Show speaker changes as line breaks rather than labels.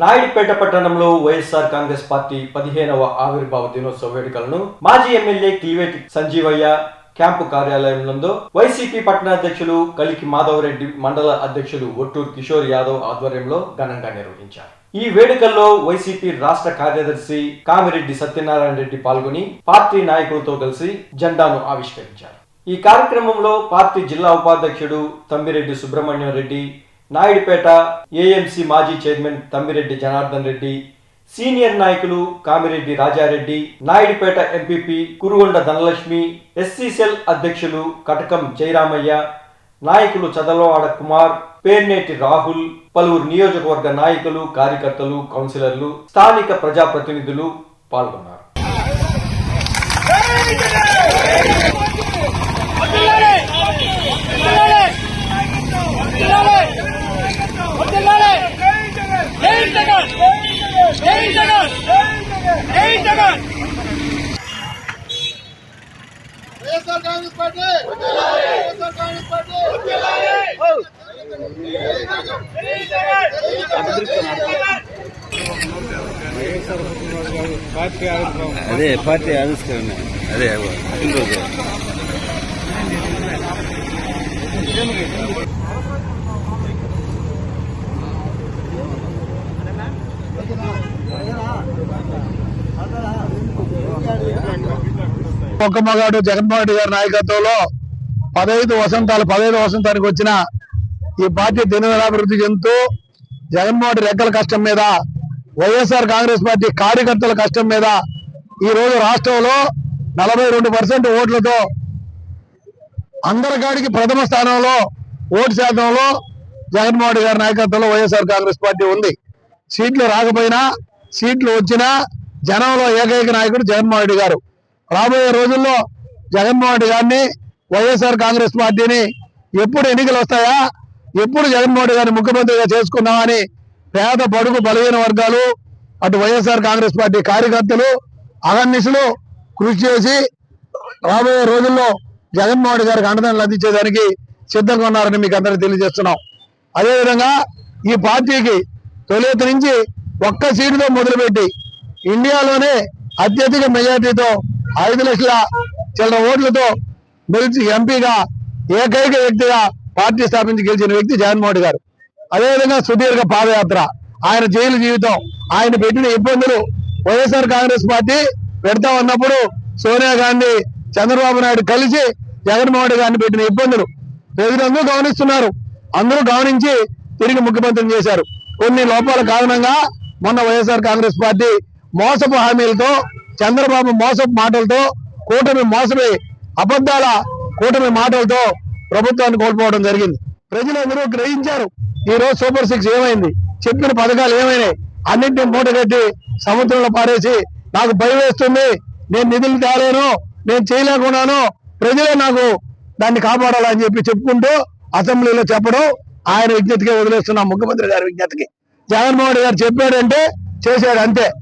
నాయుడుపేట పట్టణంలో వైఎస్ఆర్ కాంగ్రెస్ పార్టీ పదిహేనవ ఆవిర్భావ దినోత్సవ వేడుకలను మాజీ ఎమ్మెల్యే క్లివేటి సంజీవయ్య క్యాంపు కార్యాలయంలో వైసీపీ పట్టణాధ్యక్షులు కలికి మాధవరెడ్డి మండల అధ్యక్షులు ఒట్టూరు కిషోర్ యాదవ్ ఆధ్వర్యంలో ఘనంగా నిర్వహించారు. ఈ వేడుకల్లో వైసీపీ రాష్ట్ర కార్యదర్శి కామిరెడ్డి సత్యనారాయణ రెడ్డి పాల్గొని పార్టీ నాయకులతో కలిసి జెండాను ఆవిష్కరించారు. ఈ కార్యక్రమంలో పార్టీ జిల్లా ఉపాధ్యక్షుడు తమ్మిరెడ్డి సుబ్రహ్మణ్యం రెడ్డి నాయుడుపేట ఏఎంసీ మాజీ చైర్మన్ తమ్మిరెడ్డి జనార్దన్ రెడ్డి సీనియర్ నాయకులు Kamireddy Rajareddy Naidupeta MPP Kurugonda Dhanalakshmi SC cell అధ్యక్షులు కటకం జయరామయ్య నాయకులు చదలవాడ కుమార్ పేర్నేటి రాహుల్ పలువురు నియోజకవర్గ నాయకులు కార్యకర్తలు కౌన్సిలర్లు స్థానిక ప్రజాప్రతినిధులు పాల్గొన్నారు.
వైఎస్ఆర్ కాంగ్రెస్ పార్టీ! వైఎస్ఆర్ కాంగ్రెస్ పార్టీ!
అదే పార్టీ ఆవిష్కరణ. అదే ఇంకోటి
ఒక్క మగాడు జగన్మోహన్ రెడ్డి గారి నాయకత్వంలో పదహైదు వసంతాలు పదహైదు వసంతానికి వచ్చిన ఈ పార్టీ దినదినాభివృద్ధి చెందుతూ జగన్మోహన్ రెడ్డి రెక్కల కష్టం మీద వైఎస్ఆర్ కాంగ్రెస్ పార్టీ కార్యకర్తల కష్టం మీద ఈ రోజు రాష్ట్రంలో నలభై రెండు పర్సెంట్ ఓట్లతో అందరికాడికి ప్రథమ స్థానంలో ఓటు శాతంలో జగన్మోహన్ రెడ్డి గారి నాయకత్వంలో వైఎస్ఆర్ కాంగ్రెస్ పార్టీ ఉంది. సీట్లు రాకపోయినా సీట్లు వచ్చినా జనంలో ఏకైక నాయకుడు జగన్మోహన్ రెడ్డి గారు. రాబోయే రోజుల్లో జగన్మోహన్ రెడ్డి గారిని వైఎస్ఆర్ కాంగ్రెస్ పార్టీని ఎప్పుడు ఎన్నికలు వస్తాయా? ఎప్పుడు జగన్మోహన్ రెడ్డి గారిని ముఖ్యమంత్రిగా చేసుకుందామని పేద బడుగు బలహీన వర్గాలు అటు వైఎస్ఆర్ కాంగ్రెస్ పార్టీ కార్యకర్తలు అగర్నిశలు కృషి చేసి రాబోయే రోజుల్లో జగన్మోహన్ రెడ్డి గారికి అండదండలు అందించేదానికి సిద్ధంగా ఉన్నారని మీకు అందరికీ తెలియజేస్తున్నాం. అదేవిధంగా ఈ పార్టీకి తొలిత నుంచి ఒక్క సీటుతో మొదలుపెట్టి ఇండియాలోనే అత్యధిక మెజార్టీతో ఐదు లక్షల చిల్లర ఓట్లతో గెలిచి ఎంపీగా ఏకైక వ్యక్తిగా పార్టీ స్థాపించి గెలిచిన వ్యక్తి జగన్మోహన్ గారు. అదేవిధంగా సుదీర్ఘ పాదయాత్ర. ఆయన జైలు జీవితం ఆయన పెట్టిన ఇబ్బందులు వైఎస్ఆర్ కాంగ్రెస్ పార్టీ పెడతా ఉన్నప్పుడు సోనియా గాంధీ చంద్రబాబు నాయుడు కలిసి జగన్మోహన్ రెడ్డి గారిని పెట్టిన ఇబ్బందులు. ప్రజలందరూ గమనిస్తున్నారు. అందరూ గమనించి తిరిగి ముఖ్యమంత్రిని చేశారు. కొన్ని లోపాల కారణంగా మొన్న వైఎస్ఆర్ కాంగ్రెస్ పార్టీ మోసపు హామీలతో చంద్రబాబు మోసపు మాటలతో కూటమి మోసమే అబద్ధాల కూటమి మాటలతో ప్రభుత్వాన్ని కోల్పోవడం జరిగింది. ప్రజలందరూ గ్రహించారు ఈ రోజు సూపర్ సిక్స్ ఏమైంది? చెప్పిన పథకాలు ఏమైనాయి? అన్నింటినీ మూటగట్టి సముద్రంలో పారేసి నాకు భయం వేస్తుంది నేను నిధులు తేలేను నేను చేయలేకున్నాను ప్రజలే నాకు దాన్ని కాపాడాలని చెప్పి చెప్పుకుంటూ అసెంబ్లీలో చెప్పడం ఆయన విజ్ఞతకే వదిలేస్తున్నాం ముఖ్యమంత్రి గారి విజ్ఞతకి. జగన్మోహన్ గారు చెప్పాడంటే చేశాడు అంతే.